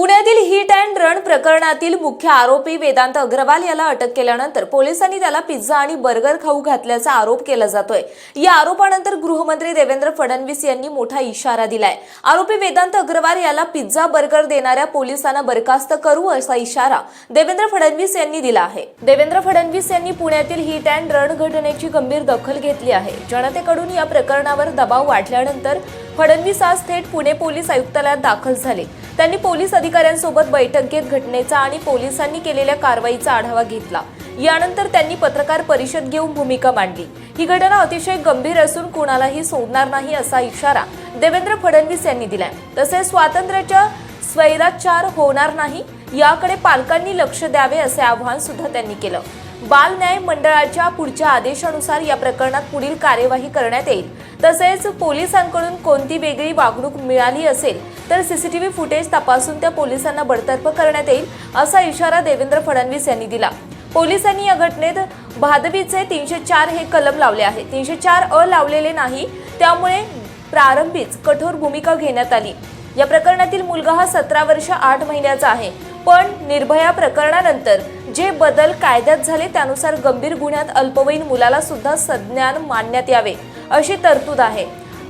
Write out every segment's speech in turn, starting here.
पुण्यातील hit and run प्रकरणातील मुख्य आरोपी वेदांत अग्रवाल याला अटक केल्यानंतर पोलिसांनी त्याला पिझ्झा आणि बर्गर खाऊ घातल्याचा आरोप केला जातोय. या आरोपानंतर गृहमंत्री देवेंद्र फडणवीस यांनी मोठा इशारा दिलाय. आरोपी वेदांत अग्रवाल याला पिझ्झा बर्गर देणाऱ्या पोलिसांना बरखास्त करू असा इशारा देवेंद्र फडणवीस यांनी दिला आहे. देवेंद्र फडणवीस यांनी पुण्यातील हिट अँड रन घटनेची गंभीर दखल घेतली आहे. जनतेकडून या प्रकरणावर दबाव वाढल्यानंतर फडणवीस आज थेट पुणे पोलीस आयुक्तालयात दाखल झाले. त्यांनी पोलीस अधिकाऱ्यांसोबत बैठक घेत घटनेचा आणि पोलिसांनी केलेल्या कारवाईचा आढावा घेतला. यानंतर त्यांनी पत्रकार परिषद घेऊन भूमिका मांडली. ही घटना अतिशय गंभीर असून कुणालाही सोडणार नाही असा इशारा देवेंद्र फडणवीस यांनी दिलाय. तसेच स्वातंत्र्याच्या स्वैराचार होणार नाही याकडे पालकांनी लक्ष द्यावे असे आवाहन सुद्धा त्यांनी केलं. बाल न्याय मंडळाच्या पुढच्या आदेशानुसार या प्रकरणात पुढील कार्यवाही करण्यात येईल. तसेच पोलिसांकडून कोणती वेगळी वागणूक मिळाली असेल तर सीसीटीव्ही फुटेज तपासून त्या पोलिसांना बडतर्फ करण्यात येईल असा इशारा देवेंद्र फडणवीस यांनी दिला. पोलिसांनी या घटनेत भादवीचे तीनशे चार हे कलम लावले आहे. तीनशे चार अ लावलेले नाही त्यामुळे प्रारंभीच कठोर भूमिका घेण्यात आली. या प्रकरणातील मुलगा हा सतरा वर्ष आठ महिन्याचा आहे. पण निर्भया प्रकरणानंतर जे बदल कायद्यात झाले त्यानुसार गंभीर गुन्ह्यात अल्पवयीन मुलाला सुद्धा संज्ञान मानण्यात यावे अशी तरतूद आहे.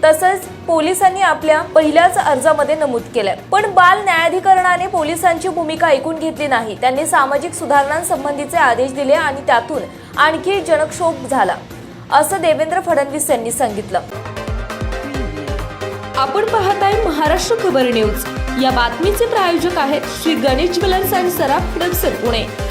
तसंच पोलिसांनी आपल्या पहिल्याच अर्जामध्ये नमूद केलंय. पण बाल न्यायाधिकरणाने पोलिसांची भूमिका ऐकून घेतली नाही. त्यांनी सामाजिक सुधारणांसंबंधीचे आदेश दिले आणि त्यातून आणखी जनक्षोभ झाला असं देवेंद्र फडणवीस यांनी सांगितलं. आपण पाहत आहे महाराष्ट्र खबर न्यूज. या बातमीचे प्रायोजक आहेत श्री गणेश ज्वेलर्स अँड सराफ हडपसर पुणे.